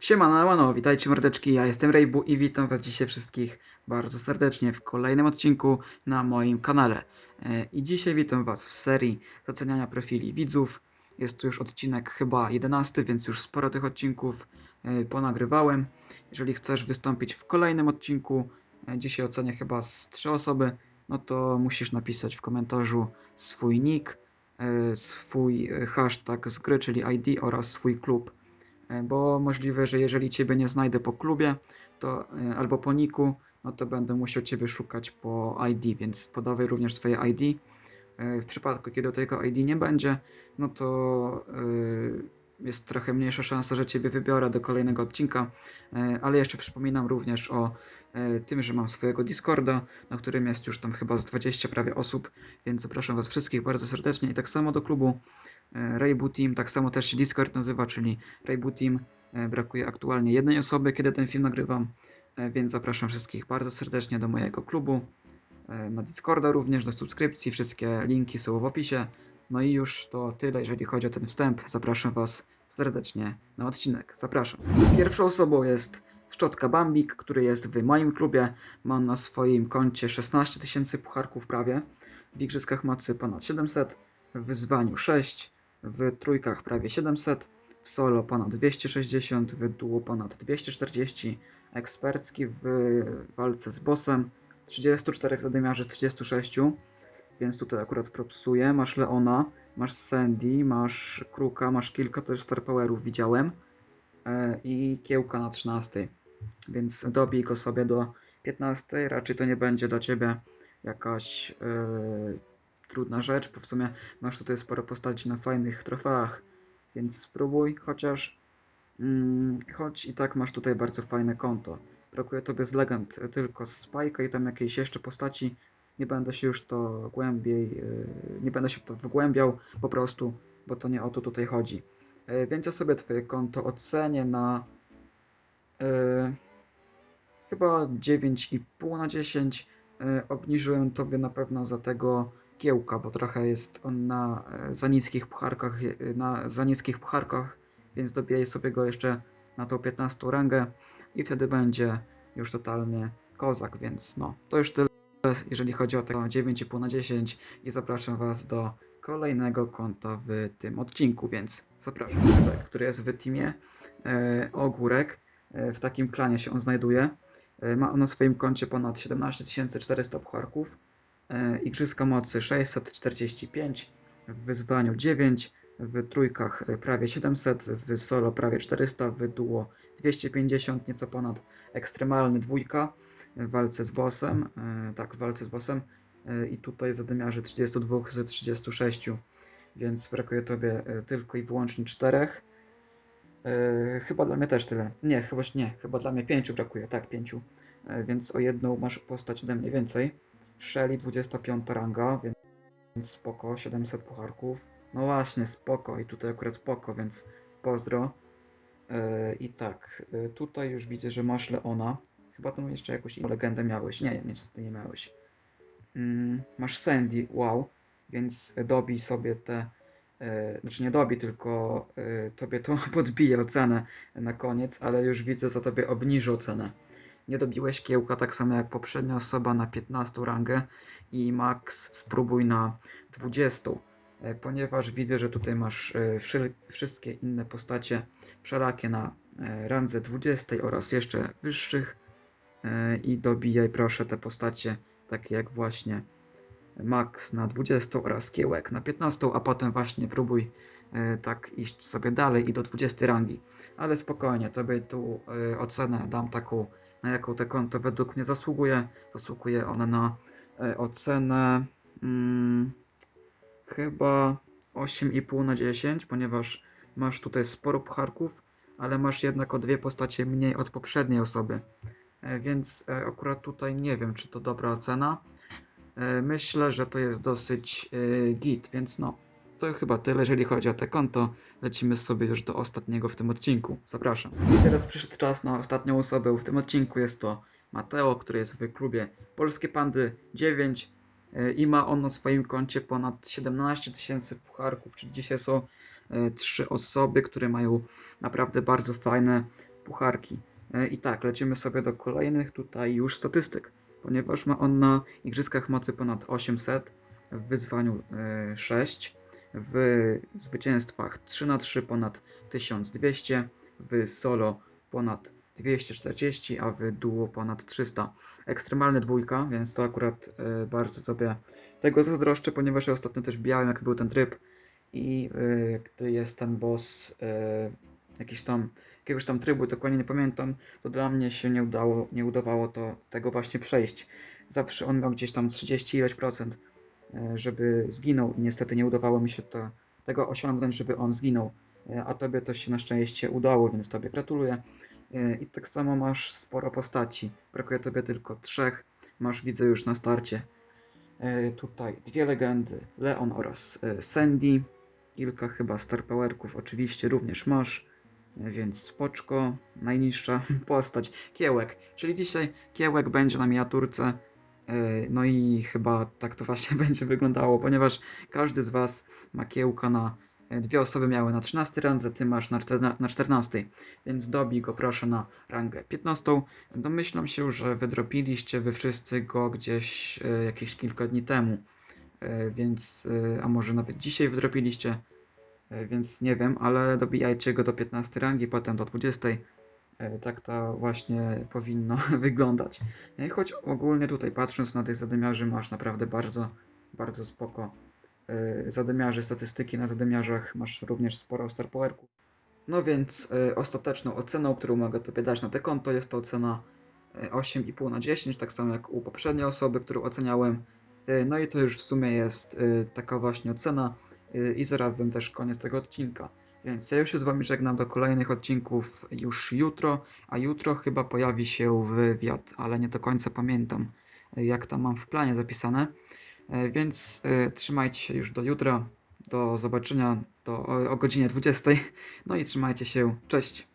Siemano, mano, witajcie mordeczki, ja jestem Rejbu i witam was dzisiaj wszystkich bardzo serdecznie w kolejnym odcinku na moim kanale. E, I dzisiaj witam was w serii oceniania profili widzów. Jest to już odcinek chyba 11, więc już sporo tych odcinków e, ponagrywałem. Jeżeli chcesz wystąpić w kolejnym odcinku, e, dzisiaj ocenię chyba z 3 osoby, no to musisz napisać w komentarzu swój nick, swój hashtag z gry, czyli ID oraz swój klub. E, bo możliwe, że jeżeli Ciebie nie znajdę po klubie to, e, albo po niku, no to będę musiał Ciebie szukać po ID, więc podawaj również swoje ID. E, W przypadku, kiedy tego ID nie będzie, no to jest trochę mniejsza szansa, że Ciebie wybiorę do kolejnego odcinka, ale jeszcze przypominam również o tym, że mam swojego Discorda, na którym jest już tam chyba z 20 prawie osób, więc zapraszam Was wszystkich bardzo serdecznie i tak samo do klubu e, Rainbow Team, tak samo też się Discord nazywa, czyli Rainbow Team. E, Brakuje aktualnie jednej osoby, kiedy ten film nagrywam, e, więc zapraszam wszystkich bardzo serdecznie do mojego klubu, na Discorda również, do subskrypcji, wszystkie linki są w opisie. No i już to tyle, jeżeli chodzi o ten wstęp. Zapraszam Was serdecznie na odcinek. Zapraszam. Pierwszą osobą jest Szczotka Bambik, który jest w moim klubie. Mam na swoim koncie 16 tysięcy pucharków prawie. W Igrzyskach Mocy ponad 700, w wyzwaniu 6, w trójkach prawie 700, w solo ponad 260, w duo ponad 240, ekspercki w walce z bossem 34 zadymiarzy z 36, więc tutaj akurat propsuję. Masz Leona, masz Sandy, masz Kruka, masz kilka też Star Powerów widziałem e, i Kiełka na 13, więc dobij go sobie do 15, raczej to nie będzie dla Ciebie jakaś e, trudna rzecz, bo w sumie masz tutaj sporo postaci na fajnych trofeach, więc spróbuj chociaż, mm, choć i tak masz tutaj bardzo fajne konto. Brakuje Tobie z legend tylko Spike'a i tam jakiejś jeszcze postaci, nie będę się już to głębiej, yy, nie będę się w to wgłębiał po prostu, bo to nie o to tutaj chodzi. Yy, Więc ja sobie Twoje konto ocenię na yy, chyba 9,5 na 10. Yy, Obniżyłem Tobie na pewno za tego kiełka, bo trochę jest on na yy, za niskich pucharkach, yy, na za niskich pucharkach, więc dobiję sobie go jeszcze na tą 15 rangę i wtedy będzie już totalny kozak, więc no, to już tyle jeżeli chodzi o tego 9,5 na 10 i zapraszam Was do kolejnego konta w tym odcinku, więc zapraszam Szybek, który jest w teamie e, Ogórek, e, w takim klanie się on znajduje. E, ma on na swoim koncie ponad 17 400 pucharków, e, Igrzyska Mocy 645, w wyzwaniu 9, w trójkach e, prawie 700, w solo prawie 400, w duo 250, nieco ponad ekstremalny dwójka w walce z bossem, e, tak, w walce z bossem e, i tutaj zadymiarzy 32 z 36, więc brakuje Tobie e, tylko i wyłącznie czterech. E, Chyba dla mnie też tyle. Nie, chyba nie, chyba dla mnie pięciu brakuje, tak, pięciu. E, Więc o jedną masz postać ode mnie więcej. Shelly 25 ranga, więc spoko, 700 pucharków. No właśnie, spoko i tutaj akurat spoko, więc pozdro. E, I tak, e, tutaj już widzę, że masz Leona. Chyba tam jeszcze jakąś inną legendę miałeś. Nie, niestety nie miałeś. Mm, masz Sandy, wow, więc dobij sobie te. E, znaczy nie dobij, tylko e, tobie to podbije ocenę na koniec, ale już widzę, za tobie obniży ocenę. Nie dobiłeś kiełka tak samo jak poprzednia osoba na 15 rangę i max spróbuj na 20. E, ponieważ widzę, że tutaj masz e, wszy- wszystkie inne postacie wszelakie na e, randze 20 oraz jeszcze wyższych i dobijaj proszę te postacie takie jak właśnie Max na 20 oraz Kiełek na 15, a potem właśnie próbuj tak iść sobie dalej i do 20 rangi. Ale spokojnie, tobie tu ocenę dam taką, na jaką te konto według mnie zasługuje. Zasługuje ona na e, ocenę mm, chyba 8,5 na 10, ponieważ masz tutaj sporo pucharków, ale masz jednak o dwie postacie mniej od poprzedniej osoby. E, Więc e, akurat tutaj nie wiem, czy to dobra ocena. Myślę, że to jest dosyć git, więc no, to chyba tyle, jeżeli chodzi o te konto. Lecimy sobie już do ostatniego w tym odcinku. Zapraszam. I teraz przyszedł czas na ostatnią osobę w tym odcinku. Jest to Mateo, który jest w klubie Polskie Pandy 9 e, i ma on na swoim koncie ponad 17 tysięcy pucharków, czyli dzisiaj są e, trzy osoby, które mają naprawdę bardzo fajne pucharki. E, I tak, lecimy sobie do kolejnych tutaj już statystyk, ponieważ ma on na igrzyskach mocy ponad 800, w wyzwaniu e, 6, w zwycięstwach 3 na 3 ponad 1200, w solo ponad 240, a w duo ponad 300. Ekstremalny dwójka, więc to akurat e, bardzo sobie tego zazdroszczę, ponieważ ja ostatnio też białem, jak był ten tryb i e, gdy jest ten boss e, jakiś tam, jakiegoś tam trybu, dokładnie nie pamiętam, to dla mnie się nie udało, nie udawało to tego właśnie przejść. Zawsze on miał gdzieś tam 30 ileś procent, żeby zginął i niestety nie udawało mi się to, tego osiągnąć, żeby on zginął. E, A tobie to się na szczęście udało, więc tobie gratuluję. E, I tak samo masz sporo postaci. Brakuje tobie tylko trzech. Masz, widzę już na starcie. E, Tutaj dwie legendy, Leon oraz e, Sandy. Kilka chyba Star Powerków oczywiście również masz, e, więc spoczko. Najniższa postać, Kiełek. Czyli dzisiaj Kiełek będzie na miniaturce. E, No i chyba tak to właśnie będzie wyglądało, ponieważ każdy z Was ma kiełka na e, dwie osoby miały na 13 randze, ty masz na, czterna, na 14, więc dobij go proszę na rangę 15. Domyślam się, że wydropiliście wy wszyscy go gdzieś e, jakieś kilka dni temu, więc, a może nawet dzisiaj wydropiliście, więc nie wiem, ale dobijajcie go do 15 rangi, potem do 20. E, Tak to właśnie powinno wyglądać. E, Choć ogólnie tutaj patrząc na tych zadymiarzy masz naprawdę bardzo, bardzo spoko e, zadymiarzy, statystyki na zadymiarzach, masz również sporo Star Powerków. No więc ostateczną oceną, którą mogę Tobie dać na te konto jest to ocena e, 8,5 na 10, tak samo jak u poprzedniej osoby, którą oceniałem. No i to już w sumie jest taka właśnie ocena i zarazem też koniec tego odcinka. Więc ja już się z Wami żegnam do kolejnych odcinków już jutro, a jutro chyba pojawi się wywiad, ale nie do końca pamiętam e, jak to mam w planie zapisane. E, Więc e, trzymajcie się już do jutra. Do zobaczenia do, o, godzinie 20. No i trzymajcie się. Cześć.